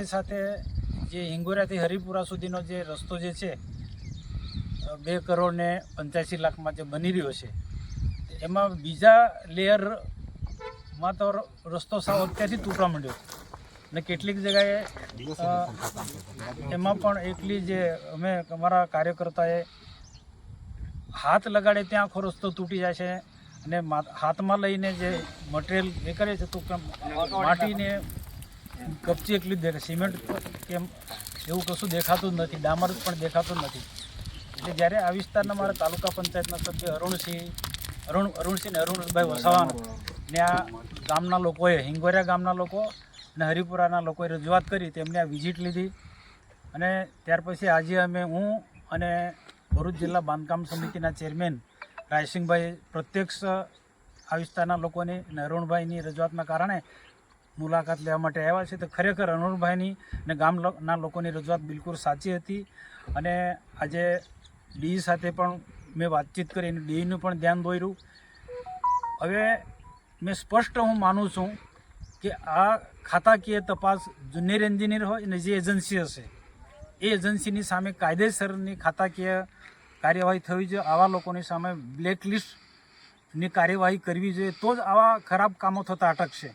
સાથે જે હિંગોરાથી હરિપુરા સુધીનો જે રસ્તો જે છે બે કરોડ ને પંચ્યાસી લાખમાં જે બની રહ્યો છે એમાં બીજા લેયરમાં તો રસ્તો સાવ અત્યારથી તૂટવા માંડ્યો છે. અને કેટલીક જગાએ એમાં પણ એકલી જે અમે અમારા કાર્યકર્તાએ હાથ લગાડે ત્યાં આખો રસ્તો તૂટી જાય છે અને હાથમાં લઈને જે મટીરિયલ એ કરે છે તો માટીને કપચી એકલી જ દેખાય. સિમેન્ટ કેમ એવું કશું દેખાતું જ નથી. ડામર પણ દેખાતું નથી. એટલે જ્યારે આ વિસ્તારના મારા તાલુકા પંચાયતના સભ્ય અરુણસિંહ, અરુણ, અરુણસિંહ અરુણભાઈ વસાવાનો ને આ ગામના લોકોએ, હિંગોરિયા ગામના લોકો અને હરિપુરાના લોકોએ રજૂઆત કરી, તેમને આ વિઝિટ લીધી. અને ત્યાર પછી આજે અમે હું અને ભરૂચ જિલ્લા બાંધકામ સમિતિના ચેરમેન રાયસિંહભાઈ પ્રત્યક્ષ આ વિસ્તારના લોકોની અને અરુણભાઈની રજૂઆતના કારણે મુલાકાત લેવા માટે આવ્યા છે તો ખરેખર અનુરભાઈની અને ગામના લોકોની રજૂઆત બિલકુલ સાચી હતી. અને આજે ડીઈ સાથે પણ મેં વાતચીત કરી અને ડીનું પણ ધ્યાન દોર્યું. હવે મેં સ્પષ્ટ હું માનું છું કે આ ખાતાકીય તપાસ જુનિયર એન્જિનિયર હોય અને જે એજન્સી હશે, એ એજન્સીની સામે કાયદેસરની ખાતાકીય કાર્યવાહી થવી જોઈએ, આવા લોકોની સામે બ્લેક લિસ્ટની કાર્યવાહી કરવી જોઈએ, તો જ આવા ખરાબ કામો થતાં અટકશે.